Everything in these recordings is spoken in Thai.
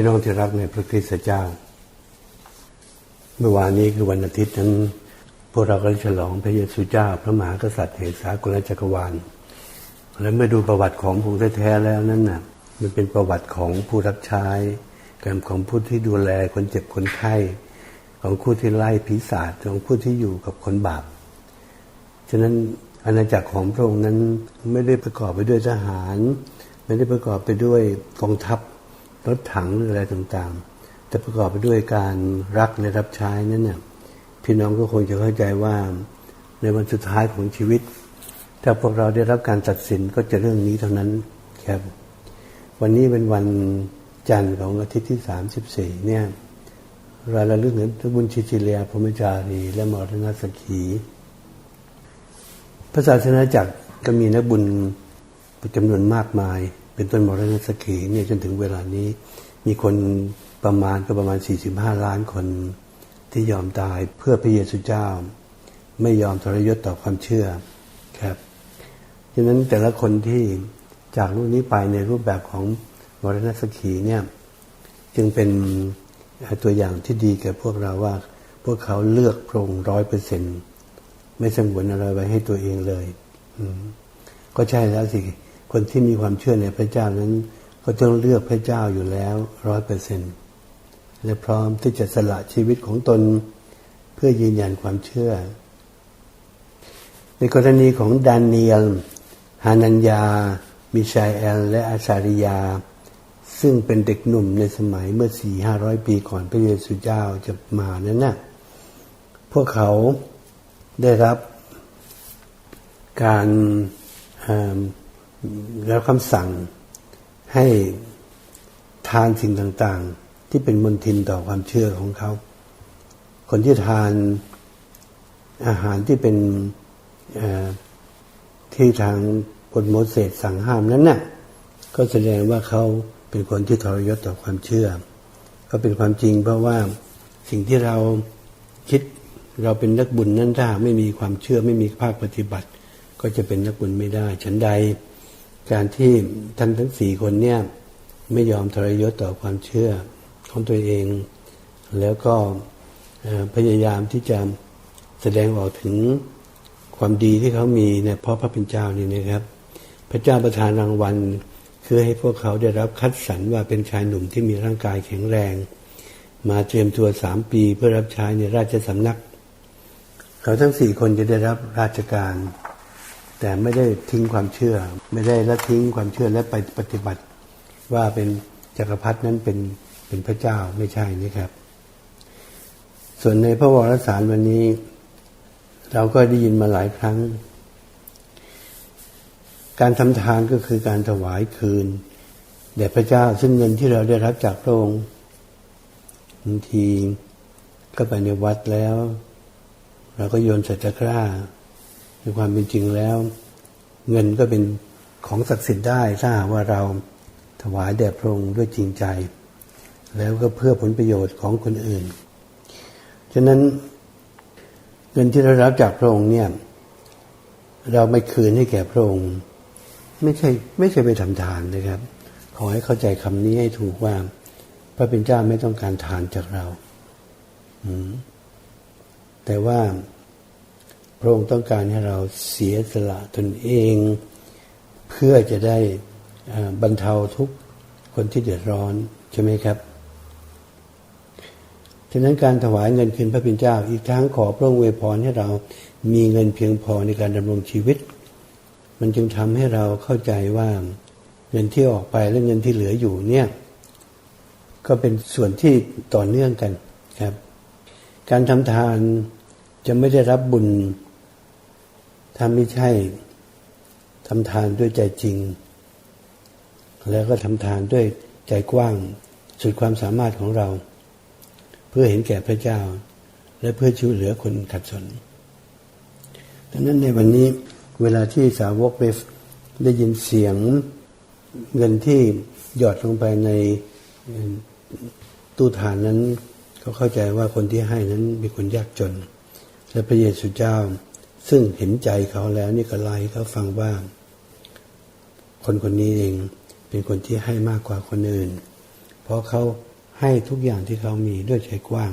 พี่น้องที่รักในพระคริสต์เจ้า เมื่อวานนี้คือวันอาทิตย์นั้น พวกเราก็ฉลองพระเยซูเจ้า พระมหากษัตริย์แห่งสากลจักรวาล และเมื่อดูประวัติของพระองค์แท้ๆแล้วนั้นน่ะ มันเป็นประวัติของผู้รับใช้การของผู้ที่ดูแลคนเจ็บคนไข้ ของผู้ที่ไล่ผีศาจของผู้ที่อยู่กับคนบาป ฉะนั้นอาณาจักรของพระองค์นั้นไม่ได้ประกอบไปด้วยทหาร ไม่ได้ประกอบไปด้วยกองทัพ รถถังหรืออะไรต่างๆ แต่ประกอบไปด้วยการรักและรับใช้นั่นน่ะพี่น้องก็คงจะเข้าใจว่าในวันสุดท้ายของชีวิต ถ้าพวกเราได้รับการตัดสินก็จะเรื่องนี้เท่านั้นครับวันนี้เป็นวันจันทร์ของอาทิตย์ที่สามสิบสี่เนี่ยเราระลึกถึงพระบุญชิจิเลียพรมจารี และมรณสกีพระศาสนาจักรก็มีนักบุญจำนวนมากมาย เป็นต้นมรณสกีเนี่ยจนถึงเวลานี้ มีคนประมาณก็ประมาณ 45 ล้านคนที่ยอมตายเพื่อพระเยซูเจ้า ไม่ยอมทรยศต่อความเชื่อครับดังนั้นแต่ละคนที่จากรูปนี้ไปในรูปแบบของมรณสกีเนี่ยจึงเป็นตัวอย่างที่ดีแก่พวกเราว่า พวกเขาเลือกพระองค์ร้อยเปอร์เซ็นต์ไม่สงวนอะไรไว้ให้ตัวเองเลยก็ใช่แล้วสิ คนที่มีความเชื่อในพระเจ้านั้น ก็ต้องเลือกพระเจ้าอยู่แล้วร้อยเปอร์เซ็นต์และพร้อมที่จะสละชีวิตของตนเพื่อยืนยันความเชื่อ ในกรณีของดาเนียลฮานัญญา มิชาเอล และอาชาริยา ซึ่งเป็นเด็กหนุ่มในสมัยเมื่อสี่ห้าร้อยปีก่อนพระเยซูเจ้าจะมานั้นนะ่ะพวกเขาได้รับการ แล้วคำสั่งให้ทานสิ่งต่างๆ ที่เป็นมลทินต่อความเชื่อของเขา คนที่ทานอาหารที่เป็นที่ทางกฎโมเสสสั่งห้ามนั้นน่ะก็แสดงว่าเขาเป็นคนที่ทรยศต่อความเชื่อ ก็เป็นความจริงเพราะว่าสิ่งที่เราคิดเราเป็นนักบุญนั้นถ้าไม่มีความเชื่อไม่มีภาคปฏิบัติ ก็จะเป็นนักบุญไม่ได้ ฉันใด การที่ท่านทั้งสี่คนเนี่ยไม่ยอมทรยศต่อความเชื่อของตัวเอง แล้วก็พยายามที่จะแสดงออกถึงความดีที่เขามีเนี่ยเพราะพระเป็นเจ้านี่นะครับ พระเจ้าประทานรางวัลคือให้พวกเขาได้รับคัดสรรว่าเป็นชายหนุ่มที่มีร่างกายแข็งแรง มาเตรียมตัวสามปีเพื่อรับใช้ในราชสำนัก เขาทั้งสี่คนจะได้รับราชการ แต่ไม่ได้ทิ้งความเชื่อ ไม่ได้ละทิ้งความเชื่อและไปปฏิบัติ ว่าเป็นจักรพรรดินั้นเป็นเป็นพระเจ้าไม่ใช่นะครับ ส่วนในพระวรสารวันนี้ เราก็ได้ยินมาหลายครั้ง การทำทานก็คือการถวายคืนแด่พระเจ้าซึ่งเงินที่เราได้รับจากพระองค์บางทีก็ไปในวัดแล้ว เราก็โยนใส่ตะกร้า ในความเป็นจริงแล้ว เงินก็เป็นของศักดิ์สิทธิ์ได้ถ้าว่าเราถวายแด่พระองค์ด้วยจริงใจ แล้วก็เพื่อผลประโยชน์ของคนอื่น ฉะนั้นเงินที่เรารับจากพระองค์เนี่ย เราไม่คืนให้แก่พระองค์ ไม่ใช่ไม่ใช่ไปทำทานนะครับ ขอให้เข้าใจคำนี้ให้ถูกว่า พระเป็นเจ้าไม่ต้องการทานจากเราอืแต่ว่า พระองค์ต้องการให้เราเสียสละตนเอง เพื่อจะได้บรรเทาทุกคนที่เดือดร้อนใช่ไหมครับฉะนั้นการถวายเงินคืนพระพิณเจ้า อีกทั้งขอพระองค์เวพรให้เรามีเงินเพียงพอในการดำรงชีวิต มันจึงทำให้เราเข้าใจว่าเงินที่ออกไปและเงินที่เหลืออยู่เนี่ย ก็เป็นส่วนที่ต่อเนื่องกันครับ การทำทานจะไม่ได้รับบุญ ถ้าไม่ใช่ทำทานด้วยใจจริง แล้วก็ทำทานด้วยใจกว้าง สุดความสามารถของเรา เพื่อเห็นแก่พระเจ้า และเพื่อช่วยเหลือคนขัดสนดังนั้นในวันนี้เวลาที่สาวกไปได้ยินเสียงเงินที่หยอดลงไปในตู้ฐานนั้นเขาเข้าใจว่าคนที่ให้นั้นเป็นคนยากจน และพระเยซูเจ้า ซึ่งเห็นใจเขาแล้วนี่ก็ไล่เขาฟังว่าคนคนนี้เองเป็นคนที่ให้มากกว่าคนอื่น เพราะเขาให้ทุกอย่างที่เขามีด้วยใจกว้าง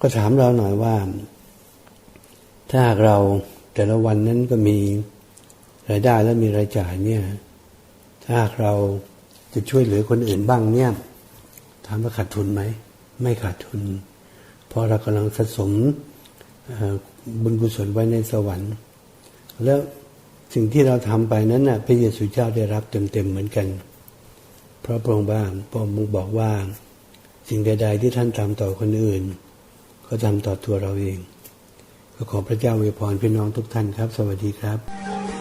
ก็ถามเราหน่อยว่า ถ้าเราแต่ละวันนั้นก็มีรายได้และมีรายจ่ายเนี่ย ถ้าเราจะช่วยเหลือคนอื่นบ้างเนี่ยถามว่าขาดทุนไหม ไม่ขาดทุน เพราะเรากำลังสะสม บุญกุศลไว้ในสวรรค์ แล้วสิ่งที่เราทำไปนั้นน่ะพระเยซูเจ้าได้รับเต็มๆเหมือนกันเพราะพระองค์บ้างพระองค์บอกว่า สิ่งใด ๆ ที่ท่านทำต่อคนอื่น ก็ทำต่อตัวเราเอง ก็ขอพระเจ้าอวยพรพี่น้องทุกท่านครับ สวัสดีครับ